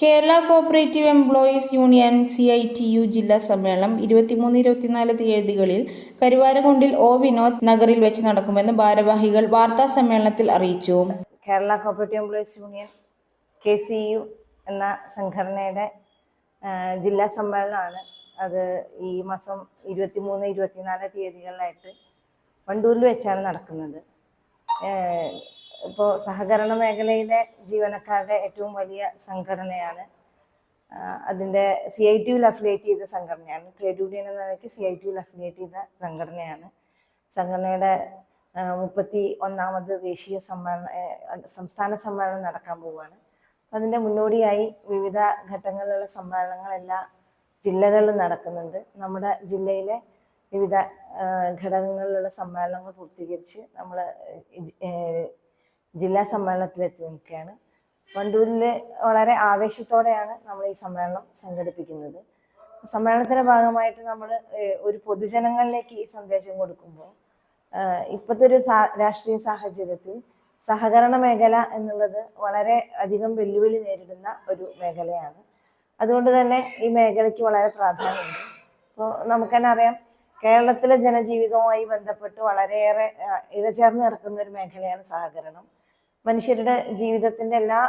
Kerala cooperative employees union C I T U ജില്ലാ സമ്മേളനം ഇരുപത്തിമൂന്ന് ഇരുപത്തിനാല് തീയതികളിൽ കരുവാരകുണ്ടിൽ ഒ വിനോദ് നഗറിൽ വെച്ച് നടക്കുമെന്ന് ഭാരവാഹികൾ വാർത്താ സമ്മേളനത്തിൽ അറിയിച്ചു. Kerala cooperative employees union K C U എന്ന സംഘടനയുടെ ജില്ലാ സമ്മേളനമാണ് അത് ഈ മാസം ഇരുപത്തിമൂന്ന് ഇരുപത്തിനാല് തീയതികളിലായിട്ട് വണ്ടൂരിൽ വെച്ചാണ് നടക്കുന്നത്. ഇപ്പോൾ സഹകരണ മേഖലയിലെ ജീവനക്കാരുടെ ഏറ്റവും വലിയ സംഘടനയാണ്. അതിന്റെ സി ഐ ടി യുവിൽ അഫിലിയേറ്റ് ചെയ്ത സംഘടനയാണ്. ട്രേഡ് യൂണിയൻ എന്ന നിലയ്ക്ക് സി ഐ ടി യുവിൽ അഫിലിയേറ്റ് ചെയ്ത സംഘടനയാണ്. സംഘടനയുടെ മുപ്പത്തി ഒന്നാമത് ദേശീയ സമ്മേളന സംസ്ഥാന സമ്മേളനം നടക്കാൻ പോവുകയാണ്. അതിന്റെ മുന്നോടിയായി വിവിധ ഘട്ടങ്ങളിലുള്ള സമ്മേളനങ്ങൾ എല്ലാ ജില്ലകളിലും നടക്കുന്നുണ്ട്. നമ്മുടെ ജില്ലയിലെ വിവിധ ഘടകങ്ങളിലുള്ള സമ്മേളനങ്ങൾ പൂർത്തീകരിച്ച് നമ്മൾ ജില്ലാ സമ്മേളനത്തിലെത്തി നിൽക്കുകയാണ്. വണ്ടൂരിൽ വളരെ ആവേശത്തോടെയാണ് നമ്മൾ ഈ സമ്മേളനം സംഘടിപ്പിക്കുന്നത്. സമ്മേളനത്തിന്റെ ഭാഗമായിട്ട് നമ്മൾ ഒരു പൊതുജനങ്ങളിലേക്ക് ഈ സന്ദേശം കൊടുക്കുമ്പോൾ ഇപ്പോഴത്തെ ഒരു രാഷ്ട്രീയ സാഹചര്യത്തിൽ സഹകരണ മേഖല എന്നുള്ളത് വളരെ അധികം വെല്ലുവിളി നേരിടുന്ന ഒരു മേഖലയാണ്. അതുകൊണ്ട് തന്നെ ഈ മേഖലയ്ക്ക് വളരെ പ്രാധാന്യമുണ്ട്. ഇപ്പോൾ നമുക്കെന്നെ അറിയാം കേരളത്തിലെ ജനജീവിതവുമായി ബന്ധപ്പെട്ട് വളരെയേറെ ഇഴചേർന്ന് കിടക്കുന്ന ഒരു മേഖലയാണ് സഹകരണം. മനുഷ്യരുടെ ജീവിതത്തിന്റെ എല്ലാ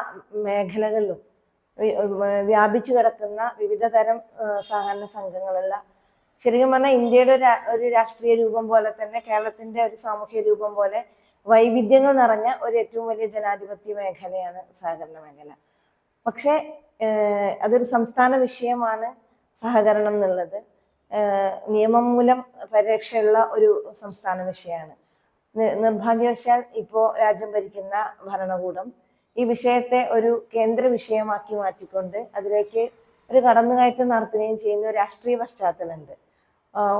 മേഖലകളിലും വ്യാപിച്ചു കിടക്കുന്ന വിവിധ തരം സഹകരണ സംഘങ്ങളുള്ള ശരിക്കും പറഞ്ഞാൽ ഇന്ത്യയുടെ ഒരു ഒരു രാഷ്ട്രീയ രൂപം പോലെ തന്നെ കേരളത്തിന്റെ ഒരു സാമൂഹ്യ രൂപം പോലെ വൈവിധ്യങ്ങൾ നിറഞ്ഞ ഒരു ഏറ്റവും വലിയ ജനാധിപത്യ മേഖലയാണ് സഹകരണ മേഖല. പക്ഷേ അതൊരു സംസ്ഥാന വിഷയമാണ് സഹകരണം എന്നുള്ളത്. നിയമം മൂലം പരിരക്ഷയുള്ള ഒരു സംസ്ഥാന വിഷയമാണ്. നിർഭാഗ്യവശാൽ ഇപ്പോൾ രാജ്യം ഭരിക്കുന്ന ഭരണകൂടം ഈ വിഷയത്തെ ഒരു കേന്ദ്ര വിഷയമാക്കി മാറ്റിക്കൊണ്ട് അതിലേക്ക് ഒരു കടന്നുകയറ്റം നടത്തുകയും ചെയ്യുന്ന ഒരു രാഷ്ട്രീയ പശ്ചാത്തലമുണ്ട്.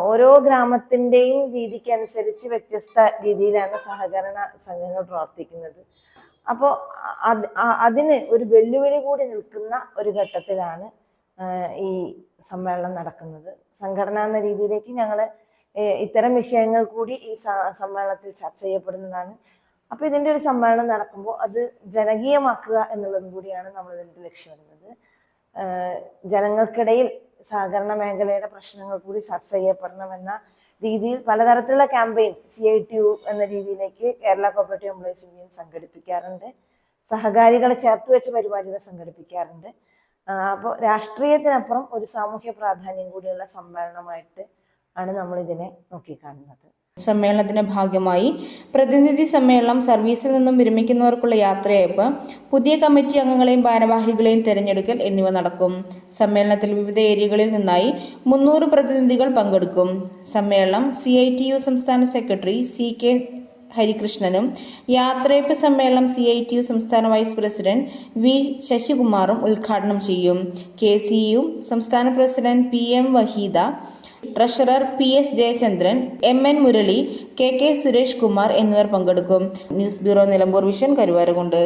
ഓരോ ഗ്രാമത്തിന്റെയും രീതിക്കനുസരിച്ച് വ്യത്യസ്ത രീതിയിലാണ് സഹകരണ സംഘങ്ങൾ പ്രവർത്തിക്കുന്നത്. അപ്പോൾ അത് അതിന് ഒരു വെല്ലുവിളി കൂടി നിൽക്കുന്ന ഒരു ഘട്ടത്തിലാണ് ഈ സമ്മേളനം നടക്കുന്നത്. സംഘടന എന്ന രീതിയിലേക്ക് ഞങ്ങൾ ഇത്തരം വിഷയങ്ങൾ കൂടി ഈ സമ്മേളനത്തിൽ ചർച്ച ചെയ്യപ്പെടുന്നതാണ്. അപ്പോൾ ഇതിന്റെ ഒരു സമ്മേളനം നടക്കുമ്പോൾ അത് ജനകീയമാക്കുക എന്നുള്ളതും കൂടിയാണ് നമ്മൾ ഇതിന്റെ ലക്ഷ്യമിടുന്നത് ജനങ്ങൾക്കിടയിൽ സഹകരണ മേഖലയുടെ പ്രശ്നങ്ങൾ കൂടി ചർച്ച ചെയ്യപ്പെടണമെന്ന രീതിയിൽ പലതരത്തിലുള്ള campaign C I T U എന്ന രീതിയിലേക്ക് കേരള കോപ്പറേറ്റീവ് എംപ്ലോയീസ് യൂണിയൻ സംഘടിപ്പിക്കാറുണ്ട്. സഹകാരികളെ ചേർത്ത് വെച്ച് പരിപാടികൾ സംഘടിപ്പിക്കാറുണ്ട്. അപ്പോൾ രാഷ്ട്രീയത്തിനപ്പുറം ഒരു സാമൂഹ്യ പ്രാധാന്യം കൂടിയുള്ള സമ്മേളനമായിട്ട് ആണ് നമ്മൾ ഇതിനെ നോക്കിക്കാണുന്നത്. സമ്മേളനത്തിന്റെ ഭാഗമായി പ്രതിനിധി സമ്മേളനം സർവീസിൽ നിന്നും വിരമിക്കുന്നവർക്കുള്ള യാത്രയയപ്പ് പുതിയ കമ്മിറ്റി അംഗങ്ങളെയും ഭാരവാഹികളെയും തിരഞ്ഞെടുക്കൽ എന്നിവ നടക്കും. സമ്മേളനത്തിൽ വിവിധ ഏരിയകളിൽ നിന്നായി മുന്നൂറ് പ്രതിനിധികൾ പങ്കെടുക്കും. സമ്മേളനം സി സംസ്ഥാന സെക്രട്ടറി സി കെ ഹരികൃഷ്ണനും. യാത്രയപ്പ് സമ്മേളനം സി ഐ ടി യു സംസ്ഥാന വൈസ് പ്രസിഡന്റ് വി ശശികുമാറും ഉദ്ഘാടനം ചെയ്യും. കെ സി യു സംസ്ഥാന president P M Waheeda treasurer P S Jayachandran M N Murali K K Suresh Kumar എന്നിവർ പങ്കെടുക്കും. News bureau Nilambur vision Karuvarakundu.